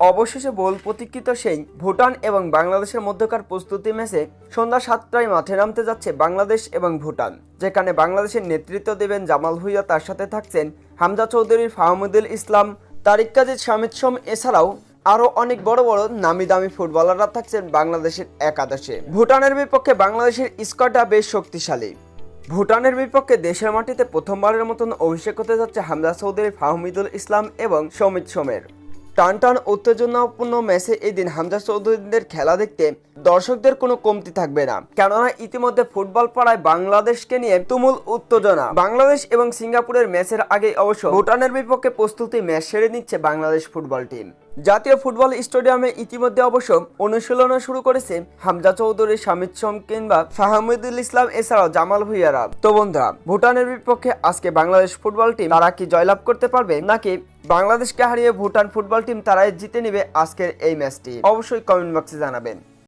অবশেষে বোল প্রতীক্ষিত সেই ভুটান এবং বাংলাদেশের মধ্যকার প্রস্তুতি ম্যাচে সন্ধ্যা সাতটায় মাঠে নামতে যাচ্ছে বাংলাদেশ এবং ভুটান, যেখানে বাংলাদেশের নেতৃত্ব দেবেন জামাল ভুইয়া। তার সাথে থাকছেন হামজা চৌধুরীর ফাহমুদুল ইসলাম, তারিক কাজী শামিদ সোম। এছাড়াও আরও অনেক বড় বড় নামি দামি ফুটবলাররা থাকছেন বাংলাদেশের একাদশে। ভুটানের বিপক্ষে বাংলাদেশের স্কোয়াডটা বেশ শক্তিশালী। ভুটানের বিপক্ষে দেশের মাটিতে প্রথমবারের মতন অভিষেক হতে যাচ্ছে হামজা চৌধুরী, ফাহমিদুল ইসলাম এবং সমিত সোমের। টান টান উত্তেজনাপূর্ণ ম্যাচে এদিন দিন হামজা চৌধুরীদের খেলা দেখতে দর্শকদের কোনো কমতি থাকবে না। কেননা ইতিমধ্যে ফুটবল পাড়ায় বাংলাদেশকে নিয়ে তুমুল উত্তেজনা। বাংলাদেশ এবং সিঙ্গাপুরের ম্যাচের আগে অবশ্য ভুটানের বিপক্ষে প্রস্তুতি ম্যাচ সেরে নিচ্ছে বাংলাদেশ ফুটবল টিম। জাতীয় ফুটবল স্টেডিয়ামে ইতিমধ্যে অবশ্য অনুশীলন শুরু করেছে হামজা চৌধুরী, শামিদ সোম কিংবা ফাহমিদুল ইসলাম, এছাড়াও জামাল ভুইয়ারা তো বন্ধুরা, ভুটানের বিপক্ষে আজকে বাংলাদেশ ফুটবল টিম তারা কি জয়লাভ করতে পারবে, নাকি বাংলাদেশকে হারিয়ে ভুটান ফুটবল টিম তারাই জিতে নেবে আজকের এই ম্যাচটি? অবশ্যই কমেন্ট বক্সে জানাবেন।